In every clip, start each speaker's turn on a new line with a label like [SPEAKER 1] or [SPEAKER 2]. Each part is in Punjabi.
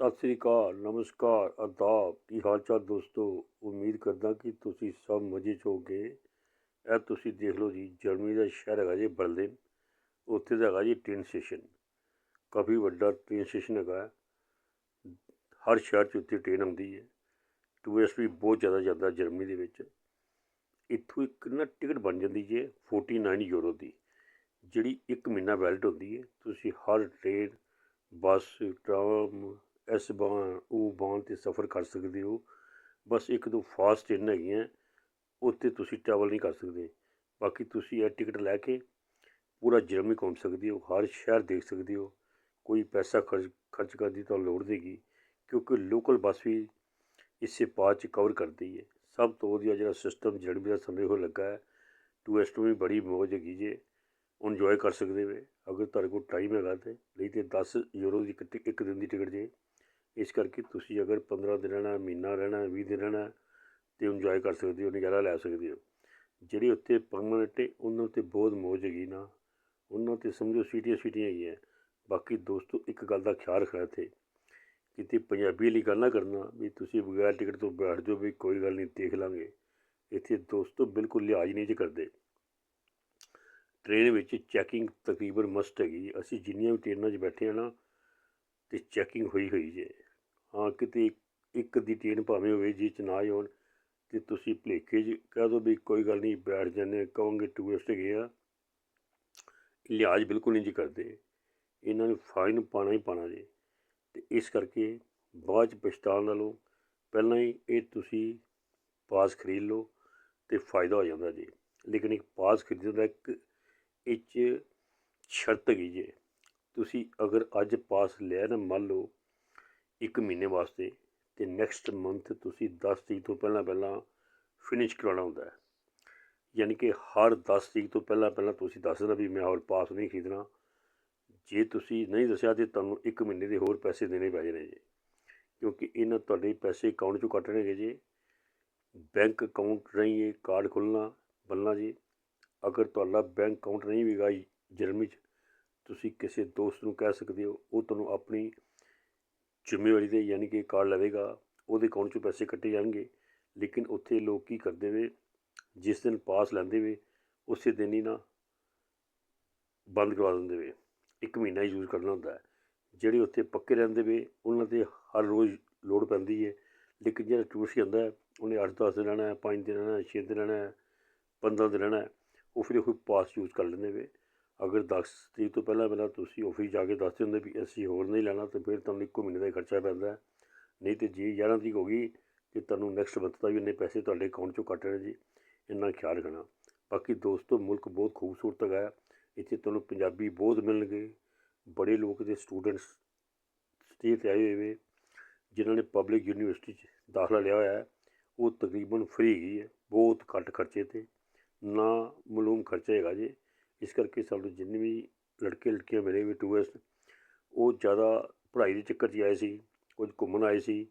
[SPEAKER 1] ਸਤਿ ਸ੍ਰੀ ਅਕਾਲ, ਨਮਸਕਾਰ ਆਦਾਬ ਕੀ ਹਾਲ ਚਾਲ ਦੋਸਤੋ? ਉਮੀਦ ਕਰਦਾ ਕਿ ਤੁਸੀਂ ਸਭ ਮਜ਼ੇ 'ਚ ਹੋਗੇ ਇਹ ਤੁਸੀਂ ਦੇਖ ਲਓ ਜੀ, ਜਰਮਨੀ ਦਾ ਸ਼ਹਿਰ ਹੈਗਾ ਜੀ, ਬਰਲਿਨ। ਉੱਥੇ ਦਾ ਹੈਗਾ ਜੀ ਟ੍ਰੇਨ ਸਟੇਸ਼ਨ ਕਾਫੀ ਵੱਡਾ ਟ੍ਰੇਨ ਸਟੇਸ਼ਨ ਹੈਗਾ। ਹਰ ਸ਼ਹਿਰ 'ਚ ਉੱਥੇ ਟ੍ਰੇਨ ਆਉਂਦੀ ਹੈ। ਟੂਰਿਸਟ ਵੀ ਬਹੁਤ ਜ਼ਿਆਦਾ ਜਾਂਦਾ ਜਰਮਨੀ ਦੇ ਵਿੱਚ। ਇੱਥੋਂ ਇੱਕ ਨਾ ਟਿਕਟ ਬਣ ਜਾਂਦੀ ਜੇ 49 ਯੂਰੋ ਦੀ। ਜਿਹੜੀ ਇੱਕ ਮਹੀਨਾ ਵੈਲਿਡ ਹੁੰਦੀ ਹੈ। ਤੁਸੀਂ ਹਰ ਟ੍ਰੇਨ ਬੱਸ ਟ੍ਰਾਮ ਇਸ ਬਾਨ ਉਹ ਬਾਨ 'ਤੇ ਸਫ਼ਰ ਕਰ ਸਕਦੇ ਹੋ। ਬਸ ਇੱਕ ਦੋ ਫਾਸਟ ਟ੍ਰੇਨ ਹੈਗੀਆਂ ਉੱਤੇ ਤੁਸੀਂ ਟਰੈਵਲ ਨਹੀਂ ਕਰ ਸਕਦੇ। ਬਾਕੀ ਤੁਸੀਂ ਇਹ ਟਿਕਟ ਲੈ ਕੇ ਪੂਰਾ ਜਰਮਨੀ ਘੁੰਮ ਸਕਦੇ ਹੋ, ਹਰ ਸ਼ਹਿਰ ਦੇਖ ਸਕਦੇ ਹੋ। ਕੋਈ ਪੈਸਾ ਖਰਚ ਖਰਚ ਕਰਨ ਦੀ ਤੁਹਾਨੂੰ ਲੋੜ ਦੇਗੀ ਕਿਉਂਕਿ ਲੋਕਲ ਬੱਸ ਵੀ ਇਸੇ ਪਾਸ 'ਚ ਕਵਰ ਕਰਦੀ ਹੈ। ਸਭ ਤੋਂ ਵਧੀਆ ਜਿਹੜਾ ਸਿਸਟਮ ਜਰਮਨੀ ਦਾ ਸਮੇਂ ਹੋ ਲੱਗਾ ਹੈ। ਟੂਰਿਸਟ ਨੂੰ ਵੀ ਬੜੀ ਮੌਜ ਹੈਗੀ ਜੇ ਇੰਜੋਏ ਕਰ ਸਕਦੇ ਵੇ। ਅਗਰ ਤੁਹਾਡੇ ਕੋਲ ਟਾਈਮ ਹੈਗਾ ਤੇ, ਨਹੀਂ ਤੇ 10 ਯੂਰੋ ਦੀ ਇੱਕ ਇੱਕ ਦਿਨ ਦੀ ਟਿਕਟ ਜੇ। ਇਸ ਕਰਕੇ ਤੁਸੀਂ ਅਗਰ 15 ਦਿਨ ਰਹਿਣਾ, ਮਹੀਨਾ ਰਹਿਣਾ 20 ਦਿਨ ਰਹਿਣਾ, ਤੇ ਇੰਜੋਏ ਕਰ ਸਕਦੇ ਹੋ, ਨਜ਼ਾਰਾ ਲੈ ਸਕਦੇ ਹੋ। ਜਿਹੜੇ ਉੱਥੇ ਪਰਮਾਨੈਂਟ ਹੈ ਉਹਨਾਂ ਤੇ ਬਹੁਤ ਮੌਜ ਹੈਗੀ ਨਾ। ਉਹਨਾਂ ਤੇ ਸਮਝੋ ਸੀਟੀਆਂ ਸਿਟੀਆਂ ਹੈਗੀਆਂ। ਬਾਕੀ ਦੋਸਤੋ, ਇੱਕ ਗੱਲ ਦਾ ਖਿਆਲ ਰੱਖਣਾ ਇੱਥੇ। ਕਿਤੇ ਪੰਜਾਬੀ ਵਾਲੀ ਗੱਲ ਨਾ ਕਰਨਾ, ਵੀ ਤੁਸੀਂ ਬਗੈਰ ਟਿਕਟ ਤੋਂ ਬੈਠ ਜਾਓ, ਵੀ ਕੋਈ ਗੱਲ ਨਹੀਂ, ਦੇਖ ਲਾਂਗੇ। ਇੱਥੇ ਦੋਸਤੋ, ਬਿਲਕੁਲ ਲਿਹਾਜ਼ ਨਹੀਂ ਜੇ ਕਰਦੇ। ਟ੍ਰੇਨ ਵਿੱਚ ਚੈਕਿੰਗ ਤਕਰੀਬਨ ਮਸਟ ਹੈਗੀ। ਅਸੀਂ ਜਿੰਨੀਆਂ ਵੀ ਟ੍ਰੇਨਾਂ 'ਚ ਬੈਠੇ ਆ ਨਾ, ਤੇ ਚੈਕਿੰਗ ਹੋਈ ਹੋਈ ਜੇ। ਹਾਂ ਕਿਤੇ ਇੱਕ ਦੀ ਟ੍ਰੇਨ ਭਾਵੇਂ ਹੋਵੇ ਜਿਹ 'ਚ ਨਾ ਹੀ ਹੋਣ, ਤੇ ਤੁਸੀਂ ਭਲੇਖੇ 'ਚ ਕਹਿ ਦਿਓ ਵੀ ਕੋਈ ਗੱਲ ਨਹੀਂ, ਬੈਠ ਜਾਂਦੇ ਕਹੋਗੇ ਟੂਰਿਸਟ ਹੈਗੇ ਆ। ਲਿਹਾਜ਼ ਬਿਲਕੁਲ ਨਹੀਂ ਜੀ ਕਰਦੇ ਇਹਨਾਂ ਨੂੰ ਫਾਈਨ ਪਾਣਾ ਹੀ ਪਾਣਾ ਜੀ। ਤੇ ਇਸ ਕਰਕੇ ਬਾਅਦ 'ਚ ਪਛਤਾਉਣ ਨਾਲੋਂ ਪਹਿਲਾਂ ਹੀ ਇਹ ਤੁਸੀਂ ਪਾਸ ਖਰੀਦ ਲਓ ਤੇ ਫਾਇਦਾ ਹੋ ਜਾਂਦਾ ਜੀ। ਲੇਕਿਨ ਇੱਕ ਪਾਸ ਖਰੀਦਣ ਦਾ ਇੱਕ ਇਹ 'ਚ ਸ਼ਰਤ ਹੈਗੀ ਜੇ। ਤੁਸੀਂ ਅਗਰ ਅੱਜ ਪਾਸ ਲਿਆ ਨਾ ਮੰਨ ਲਓ ਇੱਕ ਮਹੀਨੇ ਵਾਸਤੇ ਤੇ ਨੈਕਸਟ ਮੰਥ ਤੁਸੀਂ 10 ਤਰੀਕ ਤੋਂ ਪਹਿਲਾਂ ਪਹਿਲਾਂ ਫਿਨਿਸ਼ ਕਰਾਉਣਾ ਹੁੰਦਾ ਹੈ। ਯਾਨੀ ਕਿ ਹਰ 10 ਤਰੀਕ ਤੋਂ ਪਹਿਲਾਂ ਪਹਿਲਾਂ ਤੁਸੀਂ ਦੱਸ ਦੇਣਾ ਵੀ ਮੈਂ ਹਾਲ ਪਾਸ ਨਹੀਂ ਖਰੀਦਣਾ। ਜੇ ਤੁਸੀਂ ਨਹੀਂ ਦੱਸਿਆ ਤੇ ਤੁਹਾਨੂੰ ਇੱਕ ਮਹੀਨੇ ਦੇ ਹੋਰ ਪੈਸੇ ਦੇਣੇ ਪੈ ਜਾਣੇ ਜੀ। ਕਿਉਂਕਿ ਇਹਨਾਂ ਤੁਹਾਡੇ ਪੈਸੇ ਅਕਾਊਂਟ 'ਚੋਂ ਕੱਟਣਗੇ ਜੀ। ਬੈਂਕ ਅਕਾਊਂਟ ਰਾਹੀਂ ਇਹ ਕਾਰਡ ਖੁੱਲ੍ਹਣਾ ਬਣਨਾ ਜੀ। ਅਗਰ ਤੁਹਾਡਾ ਬੈਂਕ ਅਕਾਊਂਟ ਨਹੀਂ ਵੀਗਾ ਜਰਮਨੀ 'ਚ ਤੁਸੀਂ ਕਿਸੇ ਦੋਸਤ ਨੂੰ ਕਹਿ ਸਕਦੇ ਹੋ, ਉਹ ਤੁਹਾਨੂੰ ਆਪਣੀ ਜ਼ਿੰਮੇਵਾਰੀ ਤੇ ਯਾਨੀ ਕਿ ਕਾਰਡ ਲਵੇਗਾ, ਉਹਦੇ ਅਕਾਊਂਟ 'ਚੋਂ ਪੈਸੇ ਕੱਟੇ ਜਾਣਗੇ। ਲੇਕਿਨ ਉੱਥੇ ਲੋਕ ਕੀ ਕਰਦੇ ਵੇ, ਜਿਸ ਦਿਨ ਪਾਸ ਲੈਂਦੇ ਵੇ, ਉਸੇ ਦਿਨ ਹੀ ਨਾ ਬੰਦ ਕਰਵਾ ਦਿੰਦੇ ਵੇ। ਇੱਕ ਮਹੀਨਾ ਯੂਜ਼ ਕਰਨਾ ਹੁੰਦਾ ਹੈ। ਜਿਹੜੇ ਉੱਥੇ ਪੱਕੇ ਰਹਿੰਦੇ ਵੇ, ਉਹਨਾਂ ਤੇ ਹਰ ਰੋਜ਼ ਲੋੜ ਪੈਂਦੀ ਹੈ ਲੇਕਿਨ ਜਿਹੜਾ ਟੂਰਿਸਟ ਜਾਂਦਾ ਉਹਨੇ 8-10 ਦਿਨ ਰਹਿਣਾ ਹੈ 5 ਦਿਨ ਰਹਿਣਾ ਹੈ 6 ਦਿਨ ਰਹਿਣਾ ਹੈ 15 ਦਿਨ ਰਹਿਣਾ ਹੈ, ਉਹ ਫਿਰ ਉਹ ਪਾਸ ਯੂਜ਼ ਕਰ ਲੈਂਦੇ ਵੇ। ਅਗਰ 10 ਤਰੀਕ ਤੋਂ ਪਹਿਲਾਂ ਪਹਿਲਾਂ ਤੁਸੀਂ ਆਫਿਸ ਜਾ ਕੇ ਦੱਸਦੇ ਹੁੰਦੇ ਵੀ ਅਸੀਂ ਹੋਰ ਨਹੀਂ ਲੈਣਾ, ਤਾਂ ਫਿਰ ਤੁਹਾਨੂੰ ਇੱਕੋ ਮਹੀਨੇ ਦਾ ਹੀ ਖਰਚਾ ਪੈਂਦਾ ਨਹੀਂ ਤੇ ਜੇ 11 ਤਰੀਕ ਹੋ ਗਈ, ਤੇ ਤੁਹਾਨੂੰ ਨੈਕਸਟ ਮੰਥ ਦਾ ਵੀ ਇੰਨੇ ਪੈਸੇ ਤੁਹਾਡੇ ਅਕਾਊਂਟ 'ਚੋਂ ਕੱਟ ਰਹੇ ਜੀ। ਇੰਨਾ ਖਿਆਲ ਰੱਖਣਾ। ਬਾਕੀ ਦੋਸਤੋ, ਮੁਲਕ ਬਹੁਤ ਖੂਬਸੂਰਤ ਹੈਗਾ ਇੱਥੇ ਤੁਹਾਨੂੰ ਪੰਜਾਬੀ ਬਹੁਤ ਮਿਲਣਗੇ। ਬੜੇ ਲੋਕ ਦੇ ਸਟੂਡੈਂਟਸ ਸਟੇ 'ਤੇ ਆਏ ਹੋਏ ਜਿਨ੍ਹਾਂ ਨੇ ਪਬਲਿਕ ਯੂਨੀਵਰਸਿਟੀ 'ਚ ਦਾਖਲਾ ਲਿਆ ਹੋਇਆ ਹੈ। ਉਹ ਤਕਰੀਬਨ ਫ੍ਰੀ ਹੈਗੀ ਹੈ, ਬਹੁਤ ਘੱਟ ਖਰਚੇ 'ਤੇ। ਨਾ ਮਲੂਮ ਖਰਚਾ ਹੈਗਾ ਜੀ। ਇਸ ਕਰਕੇ ਸਾਨੂੰ ਜਿੰਨੇ ਵੀ ਲੜਕੇ ਲੜਕੀਆਂ ਮਿਲੇ ਵੀ ਟੂਰਿਸਟ ਉਹ ਜ਼ਿਆਦਾ ਪੜ੍ਹਾਈ ਦੇ ਚੱਕਰ 'ਚ ਆਏ ਸੀ, ਕੁਝ ਘੁੰਮਣ ਆਏ ਸੀ,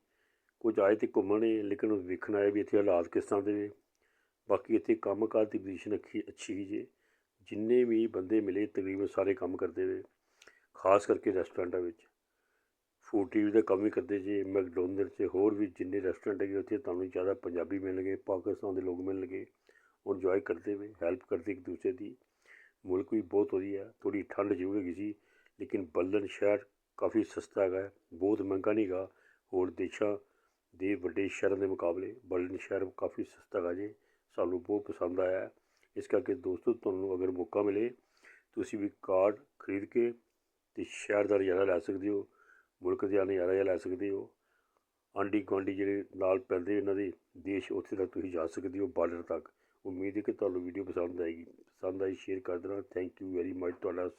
[SPEAKER 1] ਕੁਝ ਆਏ ਤੇ ਘੁੰਮਣ ਹੀ ਲੇਕਿਨ ਉਹ ਵੇਖਣ ਆਏ ਵੀ ਇੱਥੇ ਹਾਲਾਤ ਕਿਸ ਤਰ੍ਹਾਂ ਦੇ ਨੇ। ਬਾਕੀ ਇੱਥੇ ਕੰਮਕਾਰ ਦੀ ਪੋਜੀਸ਼ਨ ਅੱਛੀ ਅੱਛੀ ਹੀ ਜੇ। ਜਿੰਨੇ ਵੀ ਬੰਦੇ ਮਿਲੇ ਤਕਰੀਬਨ ਸਾਰੇ ਕੰਮ ਕਰਦੇ ਵੇ ਖਾਸ ਕਰਕੇ ਰੈਸਟੋਰੈਂਟਾਂ ਵਿੱਚ। ਫੂਡ ਟੀਵੀ ਦਾ ਕੰਮ ਵੀ ਕਰਦੇ ਜੇ ਮੈਕਡੋਨਲਡ 'ਚ ਹੋਰ ਵੀ ਜਿੰਨੇ ਰੈਸਟੋਰੈਂਟ ਹੈਗੇ, ਉੱਥੇ ਤੁਹਾਨੂੰ ਜ਼ਿਆਦਾ ਪੰਜਾਬੀ ਮਿਲਣਗੇ, ਪਾਕਿਸਤਾਨ ਦੇ ਲੋਕ ਮਿਲਣਗੇ ਉਹ ਇੰਜੋਏ ਕਰਦੇ ਵੇ ਹੈਲਪ ਕਰਦੇ ਇੱਕ ਦੂਸਰੇ ਦੀ। ਮੁਲਕ ਵੀ ਬਹੁਤ ਵਧੀਆ, ਥੋੜ੍ਹੀ ਠੰਡ ਜ਼ਰੂਰ ਹੈਗੀ ਸੀ, ਲੇਕਿਨ ਬਲਨ ਸ਼ਹਿਰ ਕਾਫੀ ਸਸਤਾ ਹੈਗਾ, ਬਹੁਤ ਮਹਿੰਗਾ ਨਹੀਂ ਹੈਗਾ ਹੋਰ ਦੇਸ਼ਾਂ ਦੇ ਵੱਡੇ ਸ਼ਹਿਰਾਂ ਦੇ ਮੁਕਾਬਲੇ ਬਲਨ ਸ਼ਹਿਰ ਕਾਫੀ ਸਸਤਾ ਹੈਗਾ ਜੀ, ਸਾਨੂੰ ਬਹੁਤ ਪਸੰਦ ਆਇਆ। ਇਸ ਕਰਕੇ ਦੋਸਤੋ, ਤੁਹਾਨੂੰ ਅਗਰ ਮੌਕਾ ਮਿਲੇ, ਤੁਸੀਂ ਵੀ ਕਾਰਡ ਖਰੀਦ ਕੇ ਤੇ ਸ਼ਹਿਰ ਦਾ ਨਜ਼ਾਰਾ ਲੈ ਸਕਦੇ ਹੋ, ਮੁਲਕ ਦਾ ਨਜ਼ਾਰਾ ਜਿਹਾ ਲੈ ਸਕਦੇ ਹੋ। ਆਂਢੀ ਗੁਆਂਢੀ ਜਿਹੜੇ ਨਾਲ ਪੈਂਦੇ ਇਹਨਾਂ ਦੇ ਦੇਸ਼ ਉੱਥੇ ਤੱਕ ਤੁਸੀਂ ਜਾ ਸਕਦੇ ਹੋ, ਬਾਰਡਰ ਤੱਕ। ਉਮੀਦ ਹੈ ਕਿ ਤੁਹਾਨੂੰ ਵੀਡੀਓ ਪਸੰਦ ਆਏਗੀ। ਪਸੰਦ ਆਈ ਸ਼ੇਅਰ ਕਰ ਦੇਣਾ। ਥੈਂਕ ਯੂ ਵੈਰੀ ਮਚ ਤੁਹਾਡਾ